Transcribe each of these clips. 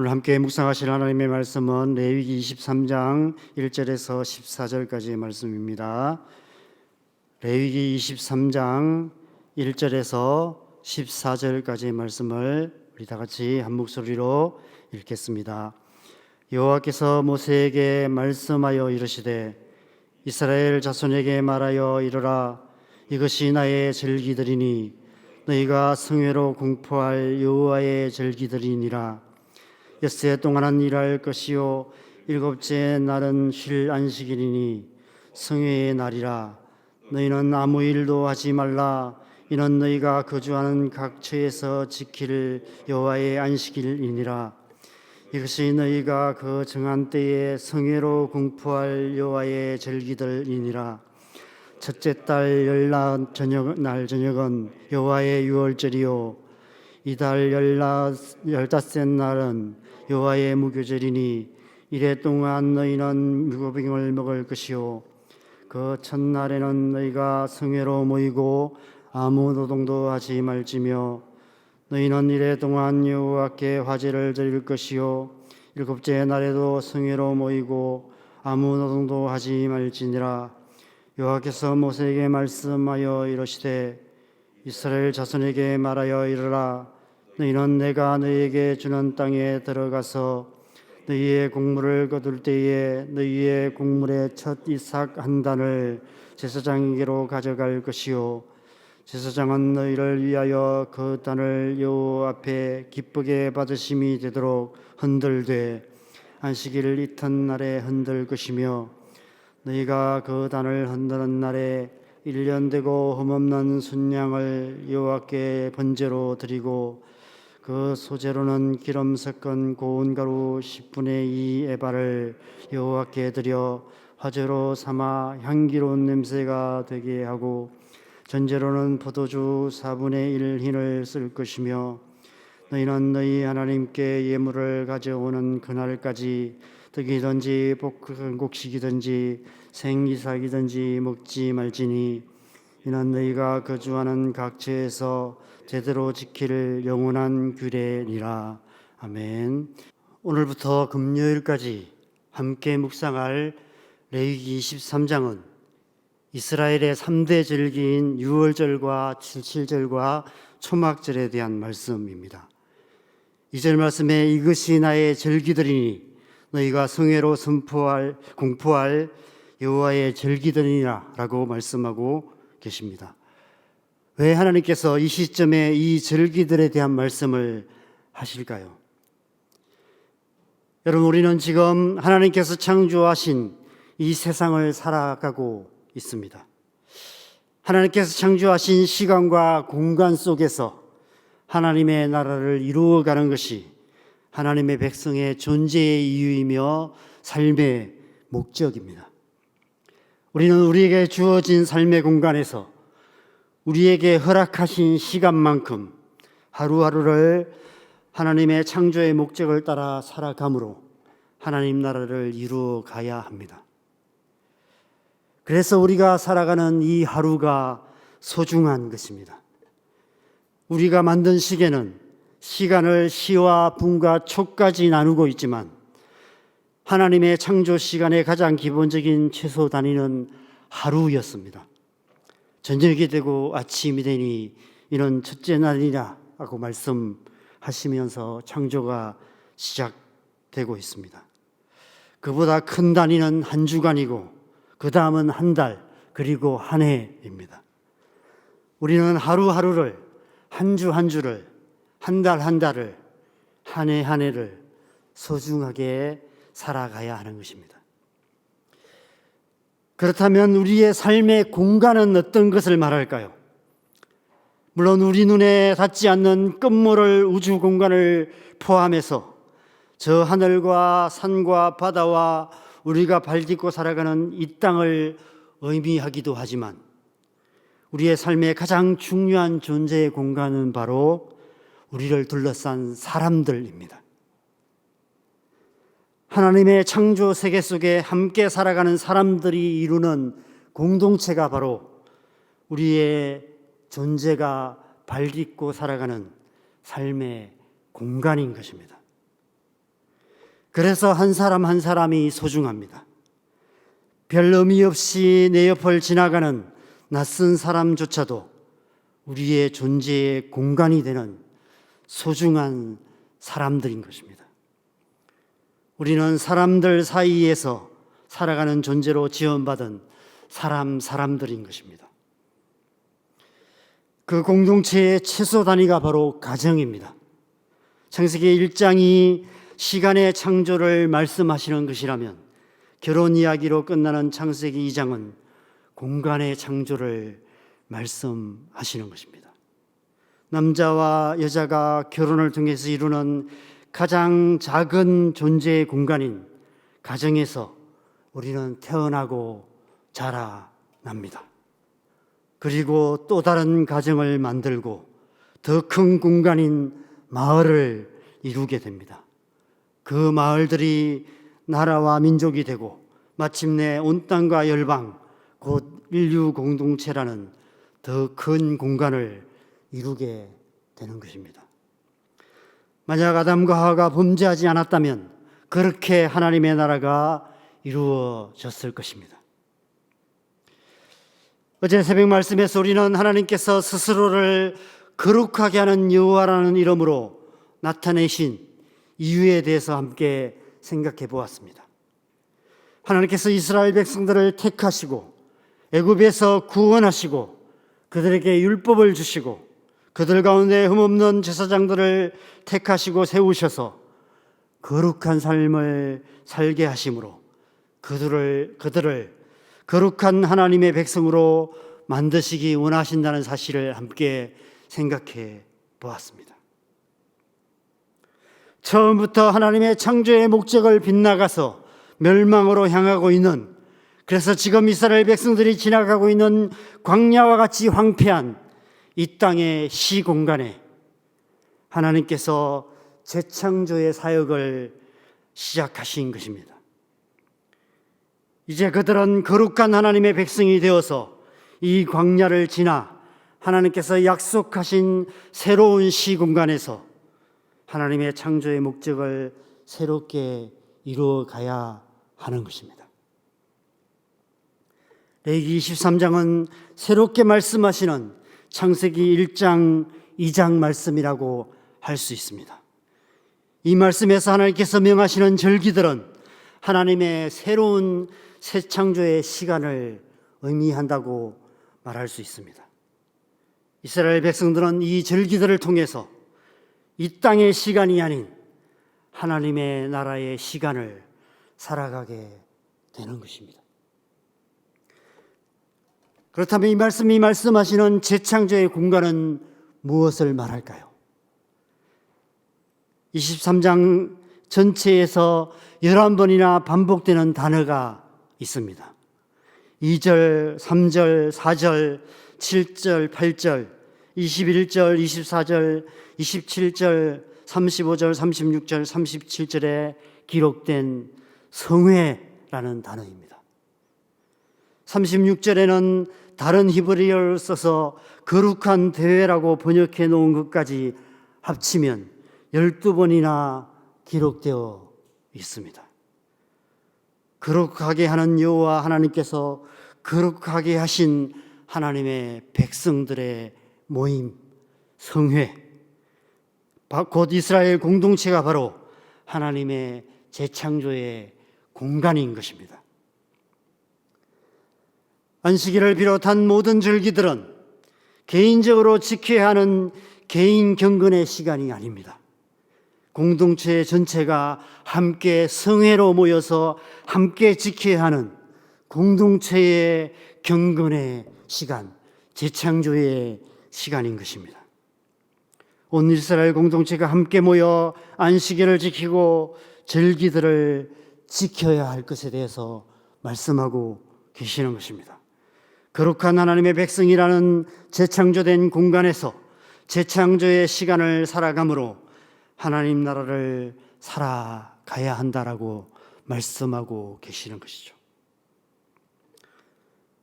오늘 함께 묵상하실 하나님의 말씀은 레위기 23장 1절에서 14절까지의 말씀입니다. 레위기 23장 1절에서 14절까지의 말씀을 우리 다 같이 한 목소리로 읽겠습니다. 여호와께서 모세에게 말씀하여 이르시되 이스라엘 자손에게 말하여 이르라 이것이 나의 절기들이니 너희가 성회로 공포할 여호와의 절기들이니라 엿새 동안은 일할 것이요 일곱째 날은 쉴 안식일이니 성회의 날이라. 너희는 아무 일도 하지 말라. 이는 너희가 거주하는 각 처에서 지킬 여호와의 안식일이니라. 이것이 너희가 그 정한 때에 성회로 공포할 여호와의 절기들이니라. 첫째 달 열날 저녁 날 저녁은 여호와의 유월절이요 이달 열나 열다섯 날은 여호와의 무교절이니 이래 동안 너희는 무교병을 먹을 것이요. 그 첫날에는 너희가 성회로 모이고 아무 노동도 하지 말지며 너희는 이래 동안 여호와께 화제를 드릴 것이요. 일곱째 날에도 성회로 모이고 아무 노동도 하지 말지니라. 여호와께서 모세에게 말씀하여 이르시되 이스라엘 자손에게 말하여 이르라. 너희는 내가 너희에게 주는 땅에 들어가서 너희의 곡물을 거둘 때에 너희의 곡물의 첫 이삭 한 단을 제사장에게로 가져갈 것이요. 제사장은 너희를 위하여 그 단을 여호와 앞에 기쁘게 받으심이 되도록 흔들되 안식일 이튿날에 흔들 것이며 너희가 그 단을 흔드는 날에 일년 되고 흠없는 순양을 여호와께 번제로 드리고 그 소재로는 기름 섞은 고운 가루 10분의 2 에바를 여호와께 드려 화제로 삼아 향기로운 냄새가 되게 하고 전제로는 포도주 4분의 1 흰을 쓸 것이며 너희는 너희 하나님께 예물을 가져오는 그날까지 득이든지 곡식이든지 생이삭이든지 먹지 말지니 이는 너희가 거주하는 각처에서 제대로 지킬 영원한 규례니라. 아멘. 오늘부터 금요일까지 함께 묵상할 레위기 23장은 이스라엘의 3대 절기인 유월절과 칠칠절과 초막절에 대한 말씀입니다. 이절 말씀에 이것이 나의 절기들이니 너희가 성회로 선포할 공포할 여호와의 절기들이라라고 말씀하고 계십니다. 왜 하나님께서 이 시점에 이 절기들에 대한 말씀을 하실까요? 여러분 우리는 지금 하나님께서 창조하신 이 세상을 살아가고 있습니다. 하나님께서 창조하신 시간과 공간 속에서 하나님의 나라를 이루어가는 것이 하나님의 백성의 존재의 이유이며 삶의 목적입니다. 우리는 우리에게 주어진 삶의 공간에서 우리에게 허락하신 시간만큼 하루하루를 하나님의 창조의 목적을 따라 살아감으로 하나님 나라를 이루어 가야 합니다. 그래서 우리가 살아가는 이 하루가 소중한 것입니다. 우리가 만든 시계는 시간을 시와 분과 초까지 나누고 있지만 하나님의 창조 시간의 가장 기본적인 최소 단위는 하루였습니다. 저녁이 되고 아침이 되니 이는 첫째 날이라고 말씀하시면서 창조가 시작되고 있습니다. 그보다 큰 단위는 한 주간이고 그 다음은 한 달, 그리고 한 해입니다. 우리는 하루하루를, 한주한 주를, 한 달 한 달을, 한 해 한 해를 소중하게 살아가야 하는 것입니다. 그렇다면 우리의 삶의 공간은 어떤 것을 말할까요? 물론 우리 눈에 닿지 않는 끝모를 우주 공간을 포함해서 저 하늘과 산과 바다와 우리가 발딛고 살아가는 이 땅을 의미하기도 하지만 우리의 삶의 가장 중요한 존재의 공간은 바로 우리를 둘러싼 사람들입니다. 하나님의 창조 세계 속에 함께 살아가는 사람들이 이루는 공동체가 바로 우리의 존재가 발딛고 살아가는 삶의 공간인 것입니다. 그래서 한 사람 한 사람이 소중합니다. 별 의미 없이 내 옆을 지나가는 낯선 사람조차도 우리의 존재의 공간이 되는 소중한 사람들인 것입니다. 우리는 사람들 사이에서 살아가는 존재로 지원받은 사람, 사람들인 것입니다. 그 공동체의 최소 단위가 바로 가정입니다. 창세기 1장이 시간의 창조를 말씀하시는 것이라면 결혼 이야기로 끝나는 창세기 2장은 공간의 창조를 말씀하시는 것입니다. 남자와 여자가 결혼을 통해서 이루는 가장 작은 존재의 공간인 가정에서 우리는 태어나고 자라납니다. 그리고 또 다른 가정을 만들고 더 큰 공간인 마을을 이루게 됩니다. 그 마을들이 나라와 민족이 되고 마침내 온 땅과 열방 곧 인류 공동체라는 더 큰 공간을 이루게 되는 것입니다. 만약 아담과 하와가 범죄하지 않았다면 그렇게 하나님의 나라가 이루어졌을 것입니다. 어제 새벽 말씀에서 우리는 하나님께서 스스로를 거룩하게 하는 여호와라는 이름으로 나타내신 이유에 대해서 함께 생각해 보았습니다. 하나님께서 이스라엘 백성들을 택하시고 애굽에서 구원하시고 그들에게 율법을 주시고 그들 가운데 흠없는 제사장들을 택하시고 세우셔서 거룩한 삶을 살게 하심으로 그들을 그들을 거룩한 하나님의 백성으로 만드시기 원하신다는 사실을 함께 생각해 보았습니다. 처음부터 하나님의 창조의 목적을 빗나가서 멸망으로 향하고 있는 그래서 지금 이스라엘 백성들이 지나가고 있는 광야와 같이 황폐한 이 땅의 시 공간에 하나님께서 재창조의 사역을 시작하신 것입니다. 이제 그들은 거룩한 하나님의 백성이 되어서 이 광야를 지나 하나님께서 약속하신 새로운 시 공간에서 하나님의 창조의 목적을 새롭게 이루어 가야 하는 것입니다. 레기 23장은 새롭게 말씀하시는 창세기 1장, 2장 말씀이라고 할 수 있습니다. 이 말씀에서 하나님께서 명하시는 절기들은 하나님의 새로운 새 창조의 시간을 의미한다고 말할 수 있습니다. 이스라엘 백성들은 이 절기들을 통해서 이 땅의 시간이 아닌 하나님의 나라의 시간을 살아가게 되는 것입니다. 그렇다면 이 말씀이 말씀하시는 재창조의 공간은 무엇을 말할까요? 23장 전체에서 11번이나 반복되는 단어가 있습니다. 2절, 3절, 4절, 7절, 8절, 21절, 24절, 27절, 35절, 36절, 37절에 기록된 성회라는 단어입니다. 36절에는 다른 히브리어를 써서 거룩한 대회라고 번역해 놓은 것까지 합치면 12번이나 기록되어 있습니다. 거룩하게 하는 여호와 하나님께서 거룩하게 하신 하나님의 백성들의 모임, 성회, 곧 이스라엘 공동체가 바로 하나님의 재창조의 공간인 것입니다. 안식일을 비롯한 모든 절기들은 개인적으로 지켜야 하는 개인 경건의 시간이 아닙니다. 공동체 전체가 함께 성회로 모여서 함께 지켜야 하는 공동체의 경건의 시간, 재창조의 시간인 것입니다. 온 이스라엘 공동체가 함께 모여 안식일을 지키고 절기들을 지켜야 할 것에 대해서 말씀하고 계시는 것입니다. 거룩한 하나님의 백성이라는 재창조된 공간에서 재창조의 시간을 살아감으로 하나님 나라를 살아가야 한다라고 말씀하고 계시는 것이죠.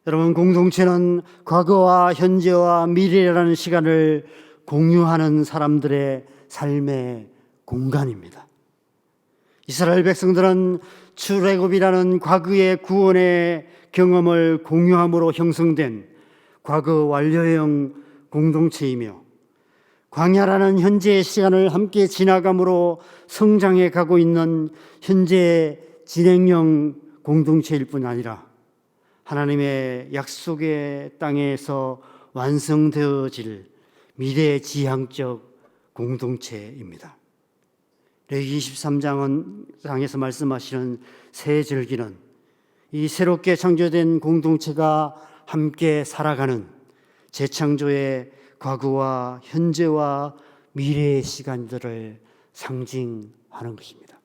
여러분, 공동체는 과거와 현재와 미래라는 시간을 공유하는 사람들의 삶의 공간입니다. 이스라엘 백성들은 출애굽이라는 과거의 구원의 경험을 공유함으로 형성된 과거 완료형 공동체이며 광야라는 현재의 시간을 함께 지나감으로 성장해 가고 있는 현재 진행형 공동체일 뿐 아니라 하나님의 약속의 땅에서 완성되어질 미래 지향적 공동체입니다. 레기 23장은 장에서 말씀하시는 새 절기는 이 새롭게 창조된 공동체가 함께 살아가는 재창조의 과거와 현재와 미래의 시간들을 상징하는 것입니다.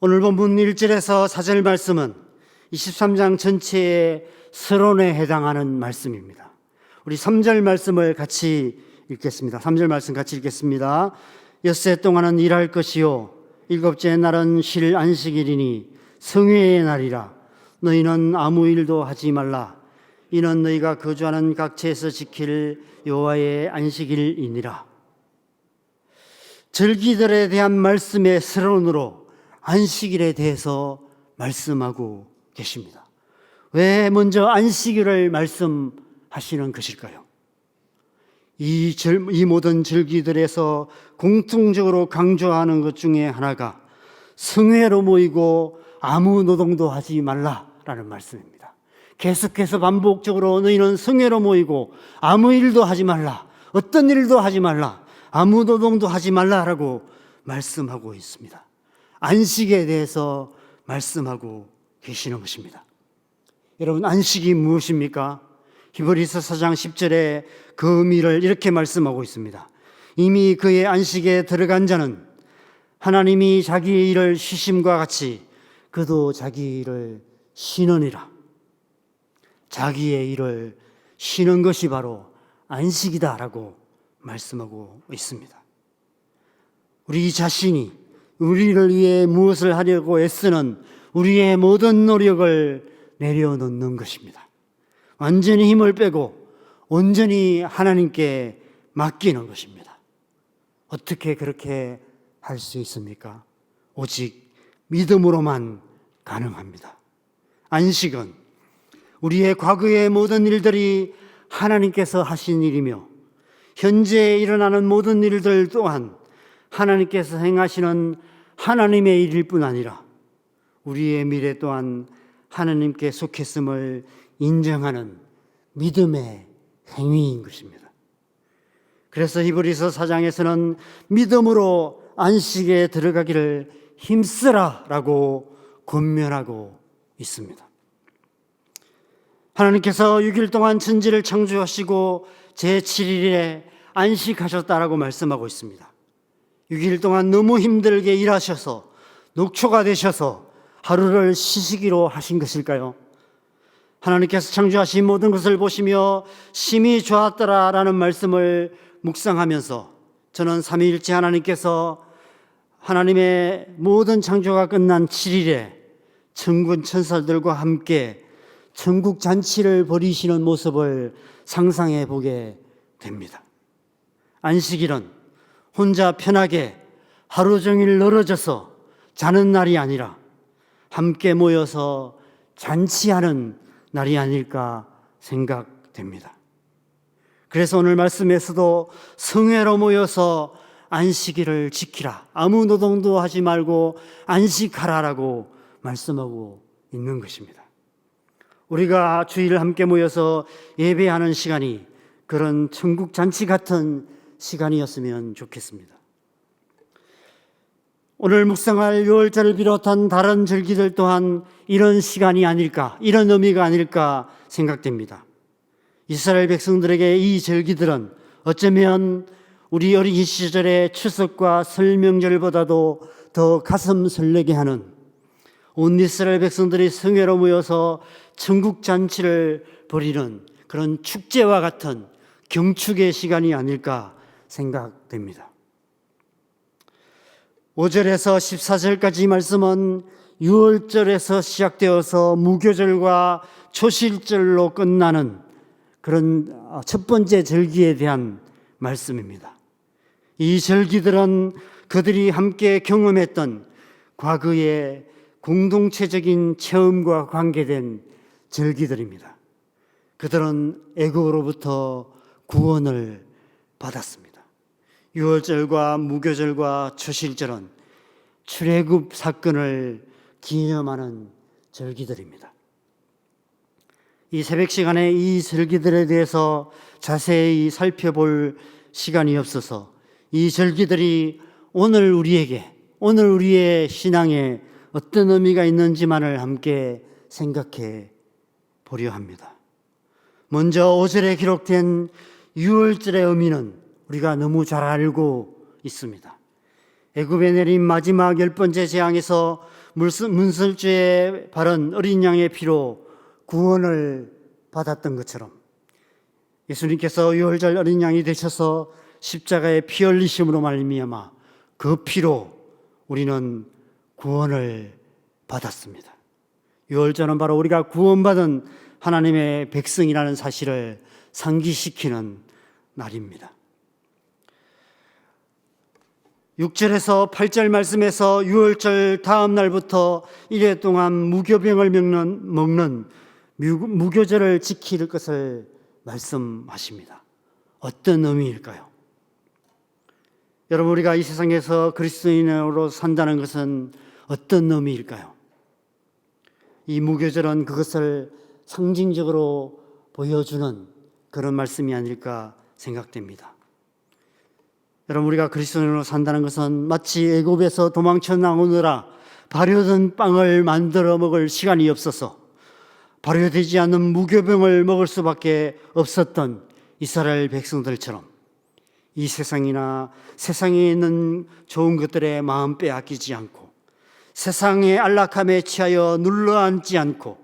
오늘 본문 1절에서 4절 말씀은 23장 전체의 서론에 해당하는 말씀입니다. 우리 3절 말씀을 같이 읽겠습니다. 3절 말씀 같이 읽겠습니다. 엿새 동안은 일할 것이요 일곱째 날은 쉴 안식일이니 성회의 날이라 너희는 아무 일도 하지 말라 이는 너희가 거주하는 각처에서 지킬 여호와의 안식일이니라 절기들에 대한 말씀의 서론으로 안식일에 대해서 말씀하고 계십니다. 왜 먼저 안식일을 말씀하시는 것일까요? 이, 절, 이 모든 절기들에서 공통적으로 강조하는 것 중에 하나가 성회로 모이고 아무 노동도 하지 말라라는 말씀입니다. 계속해서 반복적으로 너희는 성회로 모이고 아무 일도 하지 말라. 어떤 일도 하지 말라. 아무 노동도 하지 말라라고 말씀하고 있습니다. 안식에 대해서 말씀하고 계시는 것입니다. 여러분, 안식이 무엇입니까? 히브리서 4장 10절에 그 의미를 이렇게 말씀하고 있습니다. 이미 그의 안식에 들어간 자는 하나님이 자기의 일을 쉬심과 같이 그도 자기 일을 쉬느니라. 자기의 일을 쉬는 것이 바로 안식이다라고 말씀하고 있습니다. 우리 자신이 우리를 위해 무엇을 하려고 애쓰는 우리의 모든 노력을 내려놓는 것입니다. 완전히 힘을 빼고 온전히 하나님께 맡기는 것입니다. 어떻게 그렇게 할 수 있습니까? 오직 믿음으로만 가능합니다. 안식은 우리의 과거의 모든 일들이 하나님께서 하신 일이며 현재 일어나는 모든 일들 또한 하나님께서 행하시는 하나님의 일일 뿐 아니라 우리의 미래 또한 하나님께 속했음을 인정하는 믿음의 행위인 것입니다. 그래서 히브리서 4장에서는 믿음으로 안식에 들어가기를 힘쓰라라고 권면하고 있습니다. 하나님께서 6일 동안 천지를 창조하시고 제7일에 안식하셨다라고 말씀하고 있습니다. 6일 동안 너무 힘들게 일하셔서 녹초가 되셔서 하루를 쉬시기로 하신 것일까요? 하나님께서 창조하신 모든 것을 보시며 심히 좋았더라라는 말씀을 묵상하면서 저는 삼위일체 하나님께서 하나님의 모든 창조가 끝난 7일에 천군 천사들과 함께 천국 잔치를 벌이시는 모습을 상상해 보게 됩니다. 안식일은 혼자 편하게 하루 종일 늘어져서 자는 날이 아니라 함께 모여서 잔치하는 날이 아닐까 생각됩니다. 그래서 오늘 말씀에서도 성회로 모여서 안식일을 지키라. 아무 노동도 하지 말고 안식하라라고 말씀하고 있는 것입니다. 우리가 주일을 함께 모여서 예배하는 시간이 그런 천국 잔치 같은 시간이었으면 좋겠습니다. 오늘 묵상할 6월절을 비롯한 다른 절기들 또한 이런 시간이 아닐까, 이런 의미가 아닐까 생각됩니다. 이스라엘 백성들에게 이 절기들은 어쩌면 우리 어린 시절의 추석과 설명절보다도 더 가슴 설레게 하는 온 이스라엘 백성들이 성회로 모여서 천국 잔치를 벌이는 그런 축제와 같은 경축의 시간이 아닐까 생각됩니다. 5절에서 14절까지 말씀은 6월절에서 시작되어서 무교절과 초실절로 끝나는 그런 첫 번째 절기에 대한 말씀입니다. 이 절기들은 그들이 함께 경험했던 과거의 공동체적인 체험과 관계된 절기들입니다. 그들은 애굽으로부터 구원을 받았습니다. 유월절과 무교절과 초실절은 출애굽 사건을 기념하는 절기들입니다. 이 새벽 시간에 이 절기들에 대해서 자세히 살펴볼 시간이 없어서 이 절기들이 오늘 우리에게 오늘 우리의 신앙에 어떤 의미가 있는지만을 함께 생각해 보려 합니다. 먼저 5절에 기록된 6월절의 의미는 우리가 너무 잘 알고 있습니다. 애굽에 내린 마지막 열 번째 재앙에서 문설주에 바른 어린 양의 피로 구원을 받았던 것처럼 예수님께서 6월절 어린 양이 되셔서 십자가에 피 흘리심으로 말미암아 그 피로 우리는 구원을 받았습니다. 6월절은 바로 우리가 구원받은 하나님의 백성이라는 사실을 상기시키는 날입니다. 6절에서 8절 말씀에서 6월절 다음 날부터 1회 동안 무교병을 먹는, 먹는 무교절을 지킬 것을 말씀하십니다. 어떤 의미일까요? 여러분, 우리가 이 세상에서 그리스도인으로 산다는 것은 어떤 의미일까요? 이 무교절은 그것을 상징적으로 보여주는 그런 말씀이 아닐까 생각됩니다. 여러분 우리가 그리스도인으로 산다는 것은 마치 애굽에서 도망쳐 나오느라 발효된 빵을 만들어 먹을 시간이 없어서 발효되지 않는 무교병을 먹을 수밖에 없었던 이스라엘 백성들처럼 이 세상이나 세상에 있는 좋은 것들에 마음 빼앗기지 않고 세상의 안락함에 취하여 눌러앉지 않고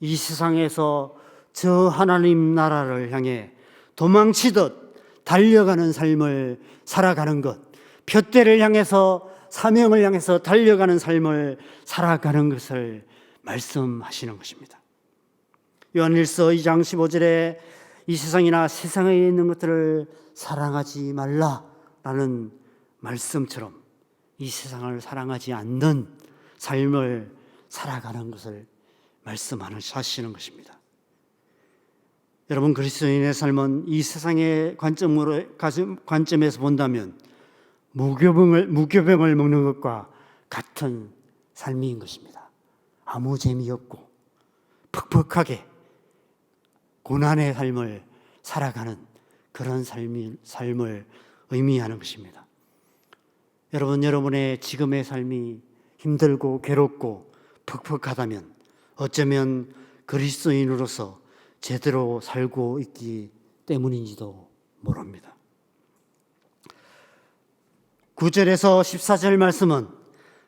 이 세상에서 저 하나님 나라를 향해 도망치듯 달려가는 삶을 살아가는 것, 표대를 향해서 사명을 향해서 달려가는 삶을 살아가는 것을 말씀하시는 것입니다. 요한일서 2장 15절에 이 세상이나 세상에 있는 것들을 사랑하지 말라라는 말씀처럼 이 세상을 사랑하지 않는 삶을 살아가는 것을 말씀하시는 것입니다. 여러분 그리스도인의 삶은 이 세상의 관점으로 관점에서 본다면 무교병을 무교병을 먹는 것과 같은 삶인 것입니다. 아무 재미없고 퍽퍽하게 고난의 삶을 살아가는 그런 삶이, 삶을 의미하는 것입니다. 여러분, 여러분의 지금의 삶이 힘들고 괴롭고 퍽퍽하다면 어쩌면 그리스도인으로서 제대로 살고 있기 때문인지도 모릅니다. 9절에서 14절 말씀은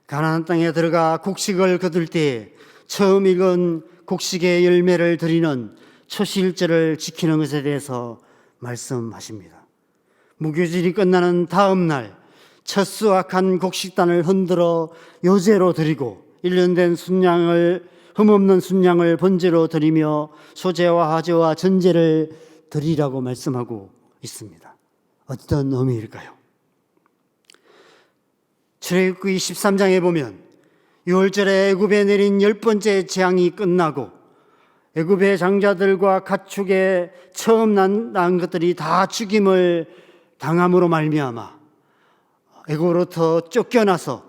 가나안 땅에 들어가 곡식을 거둘 때 처음 익은 곡식의 열매를 드리는 초실절을 지키는 것에 대해서 말씀하십니다. 무교질이 끝나는 다음 날 첫 수확한 곡식단을 흔들어 요제로 드리고 1년 된 순양을 흠없는 순양을 번제로 드리며 소제와 화제와 전제를 드리라고 말씀하고 있습니다. 어떤 의미일까요? 출애굽기 13장에 보면 6월절에 애굽에 내린 열 번째 재앙이 끝나고 애굽의 장자들과 가축에 처음 난, 난 것들이 다 죽임을 당함으로 말미암아 애굽으로부터 쫓겨나서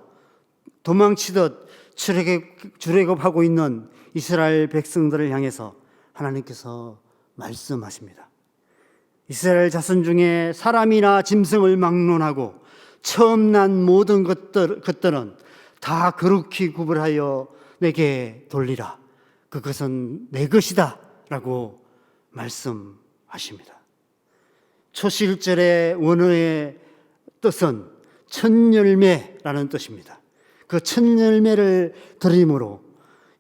도망치듯 출애굽, 출애굽하고 있는 이스라엘 백성들을 향해서 하나님께서 말씀하십니다. 이스라엘 자손 중에 사람이나 짐승을 막론하고 처음 난 모든 것들, 것들은 다 거룩히 구분하여 내게 돌리라. 그것은 내 것이다. 라고 말씀하십니다. 초실절의 원어의 뜻은 천열매라는 뜻입니다. 그 첫 열매를 드림으로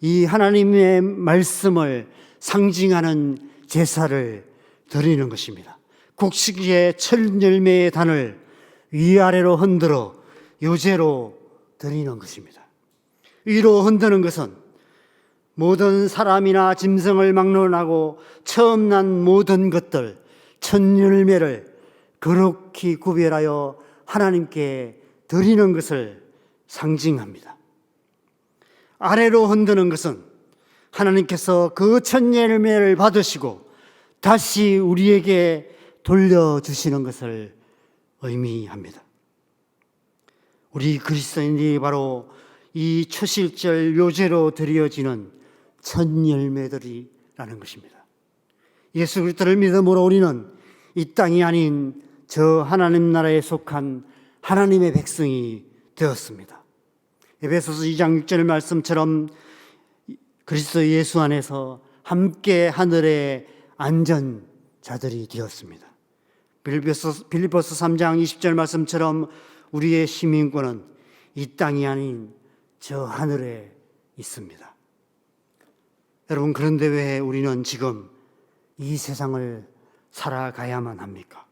이 하나님의 말씀을 상징하는 제사를 드리는 것입니다. 곡식의 첫 열매의 단을 위아래로 흔들어 요제로 드리는 것입니다. 위로 흔드는 것은 모든 사람이나 짐승을 막론하고 처음 난 모든 것들 첫 열매를 거룩히 구별하여 하나님께 드리는 것을 상징합니다. 아래로 흔드는 것은 하나님께서 그 첫 열매를 받으시고 다시 우리에게 돌려주시는 것을 의미합니다. 우리 그리스도인이 바로 이 초실절 묘제로 드려지는 첫 열매들이라는 것입니다. 예수 그리스도를 믿음으로 우리는 이 땅이 아닌 저 하나님 나라에 속한 하나님의 백성이 되었습니다. 에베소서 2장 6절 말씀처럼 그리스도 예수 안에서 함께 하늘에 안전 자들이 되었습니다. 빌리포스, 빌리포스 3장 20절 말씀처럼 우리의 시민권은 이 땅이 아닌 저 하늘에 있습니다. 여러분 그런데 왜 우리는 지금 이 세상을 살아가야만 합니까?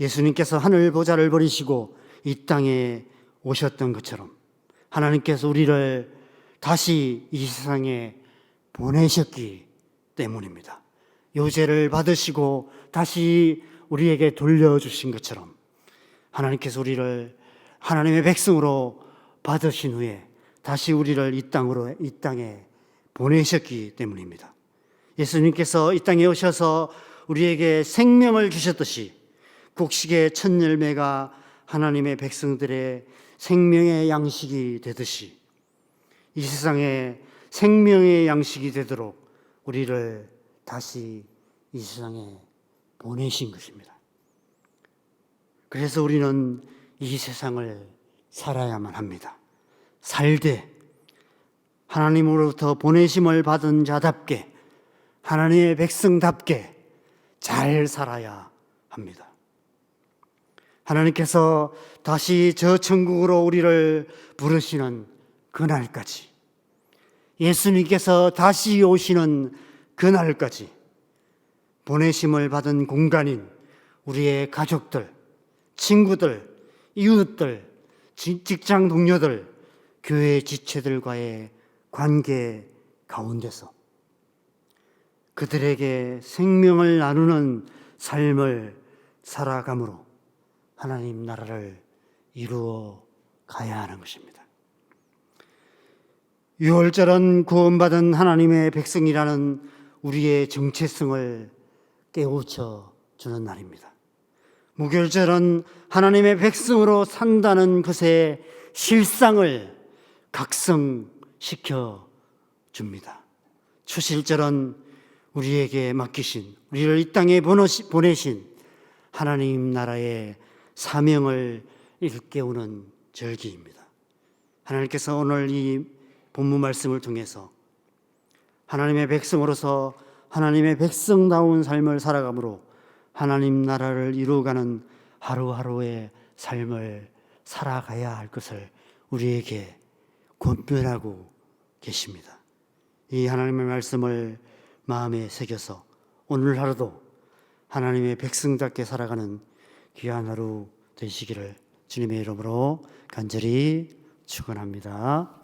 예수님께서 하늘 보좌를 버리시고 이 땅에 오셨던 것처럼 하나님께서 우리를 다시 이 세상에 보내셨기 때문입니다. 요제를 받으시고 다시 우리에게 돌려주신 것처럼 하나님께서 우리를 하나님의 백성으로 받으신 후에 다시 우리를 이 땅으로 이 땅에 보내셨기 때문입니다. 예수님께서 이 땅에 오셔서 우리에게 생명을 주셨듯이 곡식의 첫 열매가 하나님의 백성들의 생명의 양식이 되듯이 이 세상에 생명의 양식이 되도록 우리를 다시 이 세상에 보내신 것입니다. 그래서 우리는 이 세상을 살아야만 합니다. 살되 하나님으로부터 보내심을 받은 자답게 하나님의 백성답게 잘 살아야 합니다. 하나님께서 다시 저 천국으로 우리를 부르시는 그날까지 예수님께서 다시 오시는 그날까지 보내심을 받은 공간인 우리의 가족들, 친구들, 이웃들, 직장 동료들, 교회 지체들과의 관계 가운데서 그들에게 생명을 나누는 삶을 살아감으로 하나님 나라를 이루어 가야 하는 것입니다. 유월절은 구원받은 하나님의 백성이라는 우리의 정체성을 깨우쳐 주는 날입니다. 무결절은 하나님의 백성으로 산다는 것의 실상을 각성시켜 줍니다. 추실절은 우리에게 맡기신, 우리를 이 땅에 보내신 하나님 나라의 사명을 일깨우는 절기입니다. 하나님께서 오늘 이 본문 말씀을 통해서 하나님의 백성으로서 하나님의 백성다운 삶을 살아감으로 하나님 나라를 이루어가는 하루하루의 삶을 살아가야 할 것을 우리에게 권면하고 계십니다. 이 하나님의 말씀을 마음에 새겨서 오늘 하루도 하나님의 백성답게 살아가는 귀한 하루 되시기를 주님의 이름으로 간절히 축원합니다.